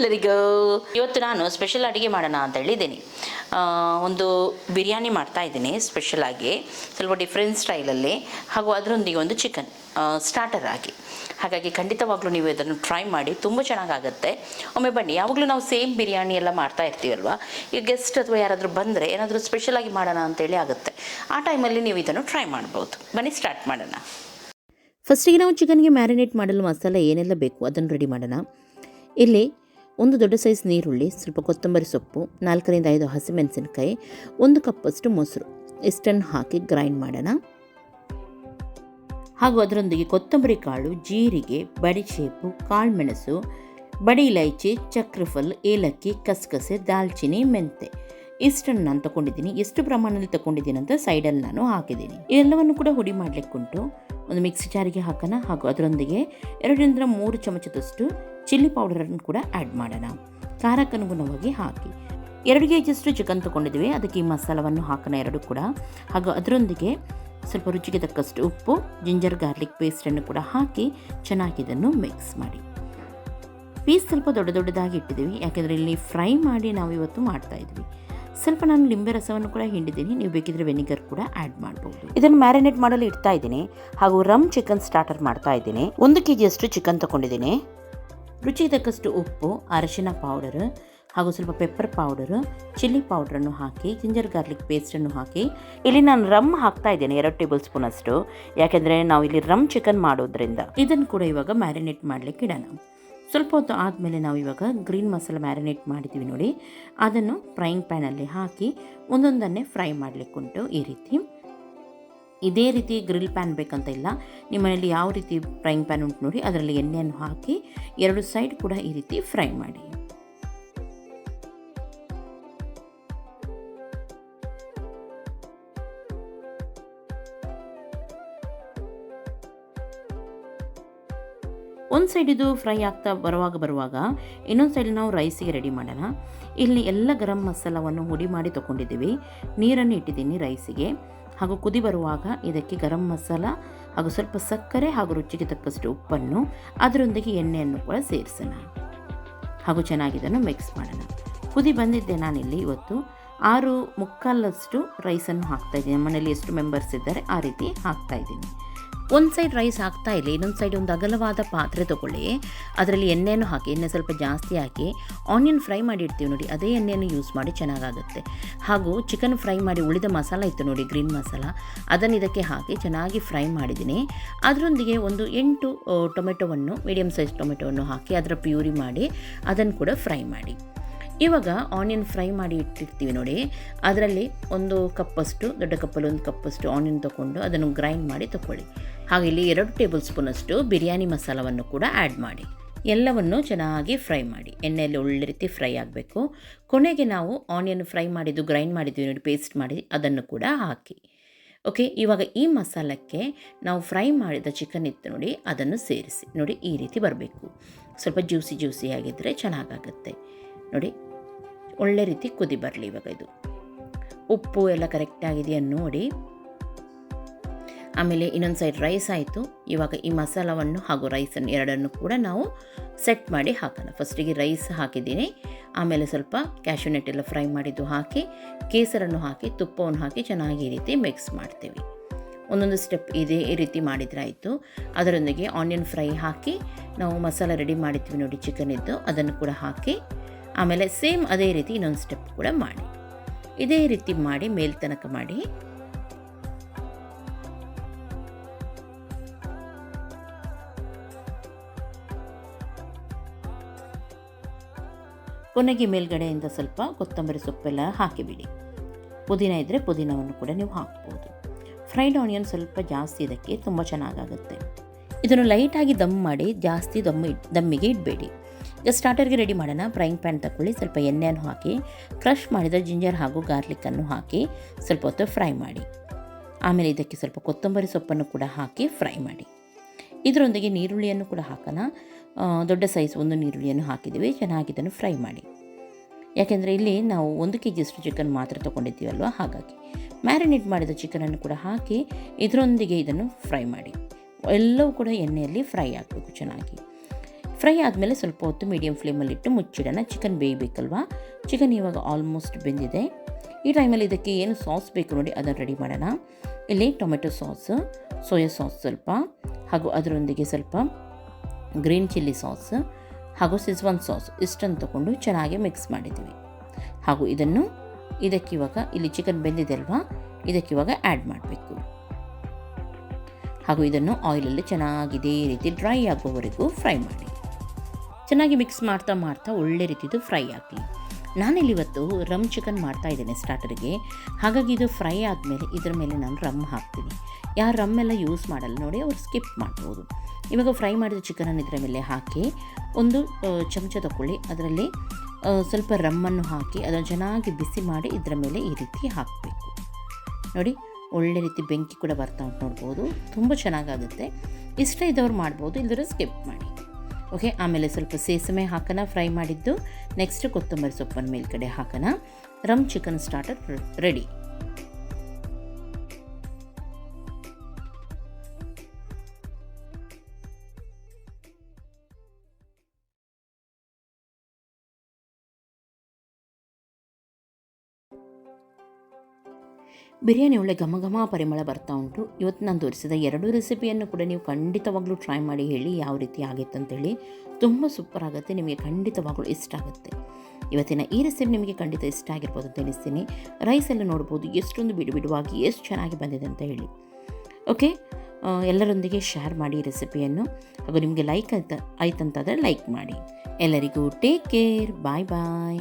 ಎಲ್ಲರಿಗೂ. ಇವತ್ತು ನಾನು ಸ್ಪೆಷಲ್ ಅಡುಗೆ ಮಾಡೋಣ ಅಂತ ಹೇಳಿದ್ದೀನಿ. ಒಂದು ಬಿರಿಯಾನಿ ಮಾಡ್ತಾ ಇದ್ದೀನಿ ಸ್ಪೆಷಲಾಗಿ ಸ್ವಲ್ಪ ಡಿಫ್ರೆಂಟ್ ಸ್ಟೈಲಲ್ಲಿ ಹಾಗೂ ಅದರೊಂದಿಗೆ ಒಂದು ಚಿಕನ್ ಸ್ಟಾರ್ಟರ್ ಆಗಿ. ಹಾಗಾಗಿ ಖಂಡಿತವಾಗ್ಲೂ ನೀವು ಇದನ್ನು ಟ್ರೈ ಮಾಡಿ, ತುಂಬ ಚೆನ್ನಾಗಾಗುತ್ತೆ. ಒಮ್ಮೆ ಬನ್ನಿ, ಯಾವಾಗಲೂ ನಾವು ಸೇಮ್ ಬಿರಿಯಾನಿ ಎಲ್ಲ ಮಾಡ್ತಾ ಇರ್ತೀವಲ್ವ? ಈಗ ಗೆಸ್ಟ್ ಅಥವಾ ಯಾರಾದರೂ ಬಂದರೆ ಏನಾದರೂ ಸ್ಪೆಷಲಾಗಿ ಮಾಡೋಣ ಅಂತೇಳಿ ಆಗುತ್ತೆ. ಆ ಟೈಮಲ್ಲಿ ನೀವು ಇದನ್ನು ಟ್ರೈ ಮಾಡ್ಬೋದು. ಬನ್ನಿ ಸ್ಟಾರ್ಟ್ ಮಾಡೋಣ. ಫಸ್ಟಿಗೆ ನಾವು ಚಿಕನ್ಗೆ ಮ್ಯಾರಿನೇಟ್ ಮಾಡಲು ಮಸಾಲೆ ಏನೆಲ್ಲ ಬೇಕು ಅದನ್ನು ರೆಡಿ ಮಾಡೋಣ. ಇಲ್ಲಿ ಒಂದು ದೊಡ್ಡ ಸೈಜ್ ನೀರುಳ್ಳಿ, ಸ್ವಲ್ಪ ಕೊತ್ತಂಬರಿ ಸೊಪ್ಪು, ನಾಲ್ಕರಿಂದ ಐದು ಹಸಿಮೆಣಸಿನಕಾಯಿ, ಒಂದು ಕಪ್ಪಷ್ಟು ಮೊಸರು. ಇಷ್ಟನ್ನು ಹಾಕಿ ಗ್ರೈಂಡ್ ಮಾಡೋಣ. ಹಾಗೂ ಅದರೊಂದಿಗೆ ಕೊತ್ತಂಬರಿ ಕಾಳು, ಜೀರಿಗೆ ಬಡಿಶೇಪು ಕಾಳುಮೆಣಸು, ಬಡಿ ಇಲೈಚಿ, ಚಕ್ರಫಲ್, ಏಲಕ್ಕಿ, ಕಸಕಸೆ ದಾಲ್ಚಿನ್ನಿ ಮೆಂತೆ. ಇಷ್ಟನ್ನು ನಾನು ತಗೊಂಡಿದ್ದೀನಿ, ಎಷ್ಟು ಪ್ರಮಾಣದಲ್ಲಿ ತಗೊಂಡಿದ್ದೀನಿ ಅಂತ ಸೈಡಲ್ಲಿ ನಾನು ಹಾಕಿದ್ದೀನಿ. ಇದೆಲ್ಲವನ್ನು ಕೂಡ ಹುಡಿ ಮಾಡಲಿಕ್ಕುಂಟು ಒಂದು ಮಿಕ್ಸಿ ಜಾರಿಗೆ ಹಾಕೋಣ, ಹಾಗೂ ಅದರೊಂದಿಗೆ ಎರಡರಿಂದ ಮೂರು ಚಮಚದಷ್ಟು ಚಿಲ್ಲಿ ಪೌಡರನ್ನು ಕೂಡ ಆ್ಯಡ್ ಮಾಡೋಣ. ಖಾರಕ್ಕನುಗುಣವಾಗಿ ಹಾಕಿ. ಎರಡು ಕೆ ಜಿಯಷ್ಟು ಚಿಕನ್ ತೊಗೊಂಡಿದ್ದೀವಿ, ಅದಕ್ಕೆ ಈ ಮಸಾಲವನ್ನು ಹಾಕೋಣ ಎರಡು ಕೂಡ. ಹಾಗೂ ಅದರೊಂದಿಗೆ ಸ್ವಲ್ಪ ರುಚಿಗೆ ತಕ್ಕಷ್ಟು ಉಪ್ಪು, ಜಿಂಜರ್ ಗಾರ್ಲಿಕ್ ಪೇಸ್ಟನ್ನು ಕೂಡ ಹಾಕಿ ಚೆನ್ನಾಗಿ ಇದನ್ನು ಮಿಕ್ಸ್ ಮಾಡಿ. ಪೀಸ್ ಸ್ವಲ್ಪ ದೊಡ್ಡ ದೊಡ್ಡದಾಗಿ ಇಟ್ಟಿದ್ದೀವಿ, ಯಾಕೆಂದರೆ ಇಲ್ಲಿ ಫ್ರೈ ಮಾಡಿ ನಾವು ಇವತ್ತು ಮಾಡ್ತಾ ಇದ್ವಿ ಸ್ವಲ್ಪ ನಾನು ಲಿಂಬೆ ರಸವನ್ನು ಕೂಡ ಹಿಂಡಿದ್ದೀನಿ. ನೀವು ಬೇಕಿದ್ರೆ ವೆನಿಗರ್ ಕೂಡ ಆ್ಯಡ್ ಮಾಡ್ಬೋದು. ಇದನ್ನು ಮ್ಯಾರಿನೇಟ್ ಮಾಡಲು ಇಡ್ತಾ ಇದ್ದೀನಿ. ಹಾಗೂ ರಮ್ ಚಿಕನ್ ಸ್ಟಾರ್ಟರ್ ಮಾಡ್ತಾ ಇದ್ದೀನಿ. ಒಂದು ಕೆ ಜಿಯಷ್ಟು ಚಿಕನ್ ತೊಗೊಂಡಿದ್ದೀನಿ. ರುಚಿಗೆ ತಕ್ಕಷ್ಟು ಉಪ್ಪು ಅರಶಿನ ಪೌಡರ್ ಹಾಗೂ ಸ್ವಲ್ಪ ಪೆಪ್ಪರ್ ಪೌಡರು ಚಿಲ್ಲಿ ಪೌಡ್ರನ್ನು ಹಾಕಿ ಜಿಂಜರ್ ಗಾರ್ಲಿಕ್ ಪೇಸ್ಟನ್ನು ಹಾಕಿ ಇಲ್ಲಿ ನಾನು ರಮ್ ಹಾಕ್ತಾ ಇದ್ದೇನೆ ಎರಡು ಟೇಬಲ್ ಸ್ಪೂನ್ ಅಷ್ಟು. ಯಾಕೆಂದರೆ ನಾವು ಇಲ್ಲಿ ರಮ್ ಚಿಕನ್ ಮಾಡೋದ್ರಿಂದ. ಇದನ್ನು ಕೂಡ ಇವಾಗ ಮ್ಯಾರಿನೇಟ್ ಮಾಡಲಿಕ್ಕೆ ಇಡೋಣ. ಸ್ವಲ್ಪ ಹೊತ್ತು ಆದಮೇಲೆ ನಾವು ಇವಾಗ ಗ್ರೀನ್ ಮಸಾಲ ಮ್ಯಾರಿನೇಟ್ ಮಾಡಿದ್ದೀವಿ ನೋಡಿ. ಅದನ್ನು ಫ್ರೈಯಿಂಗ್ ಪ್ಯಾನಲ್ಲಿ ಹಾಕಿ ಒಂದೊಂದನ್ನೇ ಫ್ರೈ ಮಾಡಲಿಕ್ಕುಂಟು ಈ ರೀತಿ. ಇದೇ ರೀತಿ ಗ್ರಿಲ್ ಪ್ಯಾನ್ ಬೇಕಂತ ಇಲ್ಲ. ನಿಮ್ಮ ಮನೇಲಿ ಯಾವ ರೀತಿ ಫ್ರೈಯಿಂಗ್ ಪ್ಯಾನ್ ಉಂಟು ನೋಡಿ, ಅದರಲ್ಲಿ ಎಣ್ಣೆಯನ್ನು ಹಾಕಿ ಎರಡು ಸೈಡ್ ಕೂಡ ಈ ರೀತಿ ಫ್ರೈ ಮಾಡಿ. ಒಂದು ಸೈಡ್ ಇದು ಫ್ರೈ ಆಗ್ತಾ ಬರುವಾಗ ಬರುವಾಗ ಇನ್ನೊಂದು ಸೈಡ್ ನಾವು ರೈಸಿಗೆ ರೆಡಿ ಮಾಡೋಣ. ಇಲ್ಲಿ ಎಲ್ಲ ಗರಂ ಮಸಾಲವನ್ನು ಹುಡಿ ಮಾಡಿ ತೊಗೊಂಡಿದ್ದೀವಿ. ನೀರನ್ನು ಇಟ್ಟಿದ್ದೀನಿ ರೈಸಿಗೆ ಹಾಗೂ ಕುದಿ ಬರುವಾಗ ಇದಕ್ಕೆ ಗರಂ ಮಸಾಲ ಹಾಗೂ ಸ್ವಲ್ಪ ಸಕ್ಕರೆ ಹಾಗೂ ರುಚಿಗೆ ತಕ್ಕಷ್ಟು ಉಪ್ಪನ್ನು, ಅದರೊಂದಿಗೆ ಎಣ್ಣೆಯನ್ನು ಕೂಡ ಸೇರಿಸೋಣ. ಹಾಗೂ ಚೆನ್ನಾಗಿ ಇದನ್ನು ಮಿಕ್ಸ್ ಮಾಡೋಣ. ಕುದಿ ಬಂದಿದ್ದೆ ನಾನಿಲ್ಲಿ ಇವತ್ತು. ಆರು ಮುಕ್ಕಾಲಷ್ಟು ರೈಸನ್ನು ಹಾಕ್ತಾಯಿದ್ದೀನಿ ಮನೆಯಲ್ಲಿ ಎಷ್ಟು ಮೆಂಬರ್ಸ್ ಇದ್ದಾರೆ ಆ ರೀತಿ ಹಾಕ್ತಾ ಇದ್ದೀನಿ. ಒಂದು ಸೈಡ್ ರೈಸ್ ಹಾಕ್ತಾ ಇಲ್ಲ ಇನ್ನೊಂದು ಸೈಡ್ ಒಂದು ಅಗಲವಾದ ಪಾತ್ರೆ ತೊಗೊಳ್ಳಿ. ಅದರಲ್ಲಿ ಎಣ್ಣೆಯನ್ನು ಹಾಕಿ, ಎಣ್ಣೆ ಸ್ವಲ್ಪ ಜಾಸ್ತಿ ಹಾಕಿ ಆನಿಯನ್ ಫ್ರೈ ಮಾಡಿ ಇಡ್ತೀವಿ ನೋಡಿ, ಅದೇ ಎಣ್ಣೆಯನ್ನು ಯೂಸ್ ಮಾಡಿ ಚೆನ್ನಾಗಾಗುತ್ತೆ. ಹಾಗೂ ಚಿಕನ್ ಫ್ರೈ ಮಾಡಿ ಉಳಿದ ಮಸಾಲ ಇತ್ತು ನೋಡಿ ಗ್ರೀನ್ ಮಸಾಲ, ಅದನ್ನು ಇದಕ್ಕೆ ಹಾಕಿ ಚೆನ್ನಾಗಿ ಫ್ರೈ ಮಾಡಿದ್ದೀನಿ. ಅದರೊಂದಿಗೆ ಒಂದು ಎಂಟು ಟೊಮೆಟೊವನ್ನು ಮೀಡಿಯಮ್ ಸೈಜ್ ಟೊಮೆಟೊವನ್ನು ಹಾಕಿ, ಅದರ ಪ್ಯೂರಿ ಮಾಡಿ, ಅದನ್ನು ಕೂಡ ಫ್ರೈ ಮಾಡಿ. ಇವಾಗ ಆನಿಯನ್ ಫ್ರೈ ಮಾಡಿ ಇಟ್ಟಿರ್ತೀವಿ ನೋಡಿ. ಅದರಲ್ಲಿ ಒಂದು ಕಪ್ಪಷ್ಟು, ದೊಡ್ಡ ಕಪ್ಪಲ್ಲಿ ಒಂದು ಕಪ್ಪಷ್ಟು ಆನಿಯನ್ ತೊಗೊಂಡು ಅದನ್ನು ಗ್ರೈಂಡ್ ಮಾಡಿ ತಗೊಳ್ಳಿ ಹಾಗೆ ಇಲ್ಲಿ ಎರಡು ಟೇಬಲ್ ಸ್ಪೂನಷ್ಟು ಬಿರಿಯಾನಿ ಮಸಾಲವನ್ನು ಕೂಡ ಆ್ಯಡ್ ಮಾಡಿ. ಎಲ್ಲವನ್ನು ಚೆನ್ನಾಗಿ ಫ್ರೈ ಮಾಡಿ. ಎಣ್ಣೆಯಲ್ಲಿ ಒಳ್ಳೆ ರೀತಿ ಫ್ರೈ ಆಗಬೇಕು. ಕೊನೆಗೆ ನಾವು ಆನಿಯನ್ ಫ್ರೈ ಮಾಡಿದ್ದು, ಗ್ರೈಂಡ್ ಮಾಡಿದ್ವಿ ನೋಡಿ, ಪೇಸ್ಟ್ ಮಾಡಿ ಅದನ್ನು ಕೂಡ ಹಾಕಿ. ಓಕೆ, ಇವಾಗ ಈ ಮಸಾಲಕ್ಕೆ ನಾವು ಫ್ರೈ ಮಾಡಿದ ಚಿಕನ್ ಇತ್ತು ನೋಡಿ, ಅದನ್ನು ಸೇರಿಸಿ. ನೋಡಿ, ಈ ರೀತಿ ಬರಬೇಕು. ಸ್ವಲ್ಪ ಜ್ಯೂಸಿ ಜ್ಯೂಸಿ ಆಗಿದ್ದರೆ ಚೆನ್ನಾಗಾಗುತ್ತೆ. ನೋಡಿ ಒಳ್ಳೆ ರೀತಿ ಕುದಿ ಬರಲಿ ಇವಾಗ ಇದು. ಉಪ್ಪು ಎಲ್ಲ ಕರೆಕ್ಟಾಗಿದೆಯಾ ನೋಡಿ. ಆಮೇಲೆ ಇನ್ನೊಂದು ಸೈಡ್ ರೈಸ್ ಆಯಿತು. ಇವಾಗ ಈ ಮಸಾಲವನ್ನು ಹಾಗೂ ರೈಸನ್ನು ಎರಡನ್ನು ಕೂಡ ನಾವು ಸೆಟ್ ಮಾಡಿ ಹಾಕೋಣ. ಫಸ್ಟಿಗೆ ರೈಸ್ ಹಾಕಿದ್ದೀನಿ. ಆಮೇಲೆ ಸ್ವಲ್ಪ ಕ್ಯಾಶ್ಯೂನೆಟ್ ಎಲ್ಲ ಫ್ರೈ ಮಾಡಿದ್ದು ಹಾಕಿ, ಕೇಸರನ್ನು ಹಾಕಿ, ತುಪ್ಪವನ್ನು ಹಾಕಿ ಚೆನ್ನಾಗಿ ಈ ರೀತಿ ಮಿಕ್ಸ್ ಮಾಡ್ತೀವಿ. ಒಂದೊಂದು ಸ್ಟೆಪ್ ಇದೇ ಈ ರೀತಿ ಮಾಡಿದ್ರೆ ಆಯಿತು. ಅದರೊಂದಿಗೆ ಆನಿಯನ್ ಫ್ರೈ ಹಾಕಿ ನಾವು ಮಸಾಲ ರೆಡಿ ಮಾಡಿದ್ವಿ ನೋಡಿ ಚಿಕನ್ ಇದ್ದು ಅದನ್ನು ಕೂಡ ಹಾಕಿ ಆಮೇಲೆ ಸೇಮ್ ಅದೇ ರೀತಿ ಇನ್ನೊಂದು ಸ್ಟೆಪ್ ಕೂಡ ಮಾಡಿ. ಇದೇ ರೀತಿ ಮಾಡಿ ಮೇಲ್ತನಕ ಮಾಡಿ. ಕೊನೆಗೆ ಮೇಲ್ಗಡೆಯಿಂದ ಸ್ವಲ್ಪ ಕೊತ್ತಂಬರಿ ಸೊಪ್ಪೆಲ್ಲ ಹಾಕಿಬಿಡಿ. ಪುದೀನ ಇದ್ದರೆ ಪುದೀನವನ್ನು ಕೂಡ ನೀವು ಹಾಕ್ಬೋದು. ಫ್ರೈಡ್ ಆನಿಯನ್ ಸ್ವಲ್ಪ ಜಾಸ್ತಿ ಇದಕ್ಕೆ ತುಂಬ ಚೆನ್ನಾಗಾಗುತ್ತೆ. ಇದನ್ನು ಲೈಟಾಗಿ ದಮ್ ಮಾಡಿ ಜಾಸ್ತಿ ದಮ್ ಇಟ್ ದಮ್ಮಿಗೆ ಇಡಬೇಡಿ. ಈಗ ಸ್ಟಾರ್ಟರ್ಗೆ ರೆಡಿ ಮಾಡೋಣ. ಫ್ರೈಯಿಂಗ್ ಪ್ಯಾನ್ ತಗೊಳ್ಳಿ ಸ್ವಲ್ಪ ಎಣ್ಣೆಯನ್ನು ಹಾಕಿ ಕ್ರಷ್ ಮಾಡಿದ ಜಿಂಜರ್ ಹಾಗೂ ಗಾರ್ಲಿಕ್ಕನ್ನು ಹಾಕಿ ಸ್ವಲ್ಪ ಹೊತ್ತು ಫ್ರೈ ಮಾಡಿ. ಆಮೇಲೆ ಇದಕ್ಕೆ ಸ್ವಲ್ಪ ಕೊತ್ತಂಬರಿ ಸೊಪ್ಪನ್ನು ಕೂಡ ಹಾಕಿ ಫ್ರೈ ಮಾಡಿ. ಇದರೊಂದಿಗೆ ನೀರುಳ್ಳಿಯನ್ನು ಕೂಡ ಹಾಕೋಣ. ದೊಡ್ಡ ಸೈಜ್ ಒಂದು ನೀರುಳ್ಳಿಯನ್ನು ಹಾಕಿದ್ದೀವಿ. ಚೆನ್ನಾಗಿ ಇದನ್ನು ಫ್ರೈ ಮಾಡಿ. ಯಾಕೆಂದರೆ ಇಲ್ಲಿ ನಾವು ಒಂದು ಕೆ ಜಿಯಷ್ಟು ಚಿಕನ್ ಮಾತ್ರ ತೊಗೊಂಡಿದ್ದೀವಲ್ವ ಹಾಗಾಗಿ ಮ್ಯಾರಿನೇಟ್ ಮಾಡಿದ ಚಿಕನನ್ನು ಕೂಡ ಹಾಕಿ, ಇದರೊಂದಿಗೆ ಇದನ್ನು ಫ್ರೈ ಮಾಡಿ. ಎಲ್ಲವೂ ಕೂಡ ಎಣ್ಣೆಯಲ್ಲಿ ಫ್ರೈ ಆಗಬೇಕು ಚೆನ್ನಾಗಿ. ಫ್ರೈ ಆದಮೇಲೆ ಸ್ವಲ್ಪ ಹೊತ್ತು ಮೀಡಿಯಮ್ ಫ್ಲೇಮಲ್ಲಿಟ್ಟು ಮುಚ್ಚಿಡೋಣ. ಚಿಕನ್ ಬೇಯಬೇಕಲ್ವಾ? ಚಿಕನ್ ಇವಾಗ ಆಲ್ಮೋಸ್ಟ್ ಬೆಂದಿದೆ. ಈ ಟೈಮಲ್ಲಿ ಇದಕ್ಕೆ ಏನು ಸಾಸ್ ಬೇಕು ನೋಡಿ, ಅದನ್ನು ರೆಡಿ ಮಾಡೋಣ. ಇಲ್ಲಿ ಟೊಮೆಟೊ ಸಾಸ್, ಸೋಯಾ ಸಾಸ್ ಸ್ವಲ್ಪ, ಹಾಗೂ ಅದರೊಂದಿಗೆ ಸ್ವಲ್ಪ ಗ್ರೀನ್ ಚಿಲ್ಲಿ ಸಾಸ್, ಹಾಗೂ ಸಿಜ್ವಾನ್ ಸಾಸ್ ಇಷ್ಟನ್ನು ತಗೊಂಡು ಚೆನ್ನಾಗಿ ಮಿಕ್ಸ್ ಮಾಡಿದ್ದೀವಿ. ಹಾಗೂ ಇದನ್ನು ಇದಕ್ಕಿವಾಗ ಇಲ್ಲಿ ಚಿಕನ್ ಬೆಂದಿದೆ ಅಲ್ವಾ? ಇದಕ್ಕಿವಾಗ ಆ್ಯಡ್ ಮಾಡಬೇಕು. ಹಾಗೂ ಇದನ್ನು ಆಯಿಲಲ್ಲಿ ಚೆನ್ನಾಗಿದೆ ರೀತಿ ಡ್ರೈ ಆಗೋವರೆಗೂ ಫ್ರೈ ಮಾಡಿ. ಚೆನ್ನಾಗಿ ಮಿಕ್ಸ್ ಮಾಡ್ತಾ ಮಾಡ್ತಾ ಒಳ್ಳೆ ರೀತಿದು ಫ್ರೈ ಆಗಲಿ ನಾನಿಲ್ಲಿ ಇವತ್ತು ರಮ್ ಚಿಕನ್ ಮಾಡ್ತಾ ಇದ್ದೇನೆ ಸ್ಟಾರ್ಟರ್ಗೆ ಹಾಗಾಗಿ ಇದು ಫ್ರೈ ಆದಮೇಲೆ ಇದರ ಮೇಲೆ ನಾನು ರಮ್ ಹಾಕ್ತೀನಿ. ಯಾರು ರಮ್ ಎಲ್ಲ ಯೂಸ್ ಮಾಡಲ್ಲ ನೋಡಿ ಅವ್ರು ಸ್ಕಿಪ್ ಮಾಡ್ಬೋದು. ಇವಾಗ ಫ್ರೈ ಮಾಡಿದ ಚಿಕನನ್ನು ಇದರ ಮೇಲೆ ಹಾಕಿ, ಒಂದು ಚಮಚ ತಗೊಳ್ಳಿ ಅದರಲ್ಲಿ ಸ್ವಲ್ಪ ರಮ್ಮನ್ನು ಹಾಕಿ ಅದನ್ನು ಚೆನ್ನಾಗಿ ಬಿಸಿ ಮಾಡಿ ಇದರ ಮೇಲೆ ಈ ರೀತಿ ಹಾಕಬೇಕು. ನೋಡಿ, ಒಳ್ಳೆ ರೀತಿ ಬೆಂಕಿ ಕೂಡ ಬರ್ತಾ ಉಂಟು ನೋಡ್ಬೋದು. ತುಂಬ ಚೆನ್ನಾಗಾಗುತ್ತೆ. ಇಷ್ಟ ಇದ್ದವ್ರು ಮಾಡ್ಬೋದು ಇಲ್ಲದ್ರೆ ಸ್ಕಿಪ್ ಮಾಡಿ. ಓಕೆ, ಆಮೇಲೆ ಸ್ವಲ್ಪ ಸೇಸಮೆ ಹಾಕೋಣ ಫ್ರೈ ಮಾಡಿದ್ದು ನೆಕ್ಸ್ಟ್ ಕೊತ್ತಂಬರಿ ಸೊಪ್ಪನ್ನು ಮೇಲ್ಗಡೆ ಹಾಕೋಣ ರಮ್ ಚಿಕನ್ ಸ್ಟಾರ್ಟರ್ ರೆಡಿ ಬಿರಿಯಾನಿ ಒಳ್ಳೆ ಘಮ ಘಮ ಪರಿಮಳ ಬರ್ತಾ ಉಂಟು. ಇವತ್ತು ನಾನು ತೋರಿಸಿದ ಎರಡು ರೆಸಿಪಿಯನ್ನು ಕೂಡ ನೀವು ಖಂಡಿತವಾಗ್ಲೂ ಟ್ರೈ ಮಾಡಿ ಹೇಳಿ ಯಾವ ರೀತಿ ಆಗಿತ್ತು ಅಂತೇಳಿ. ತುಂಬ ಸೂಪರ್ ಆಗುತ್ತೆ, ನಿಮಗೆ ಖಂಡಿತವಾಗ್ಲೂ ಇಷ್ಟ ಆಗುತ್ತೆ. ಇವತ್ತಿನ ಈ ರೆಸಿಪಿ ನಿಮಗೆ ಖಂಡಿತ ಇಷ್ಟ ಆಗಿರ್ಬೋದು ಅಂತ ಎನಿಸ್ತೀನಿ ಎಲ್ಲ ನೋಡ್ಬೋದು, ಎಷ್ಟೊಂದು ಬಿಡು ಬಿಡುವಾಗಿ ಎಷ್ಟು ಚೆನ್ನಾಗಿ ಬಂದಿದೆ ಅಂತ ಹೇಳಿ. ಓಕೆ ಎಲ್ಲರೊಂದಿಗೆ ಶೇರ್ ಮಾಡಿ ರೆಸಿಪಿಯನ್ನು ಹಾಗೂ ನಿಮಗೆ ಲೈಕ್ ಆಯ್ತು ಆಯ್ತಂತಾದರೆ ಲೈಕ್ ಮಾಡಿ. ಎಲ್ಲರಿಗೂ ಟೇಕ್ ಕೇರ್ ಬಾಯ್ ಬಾಯ್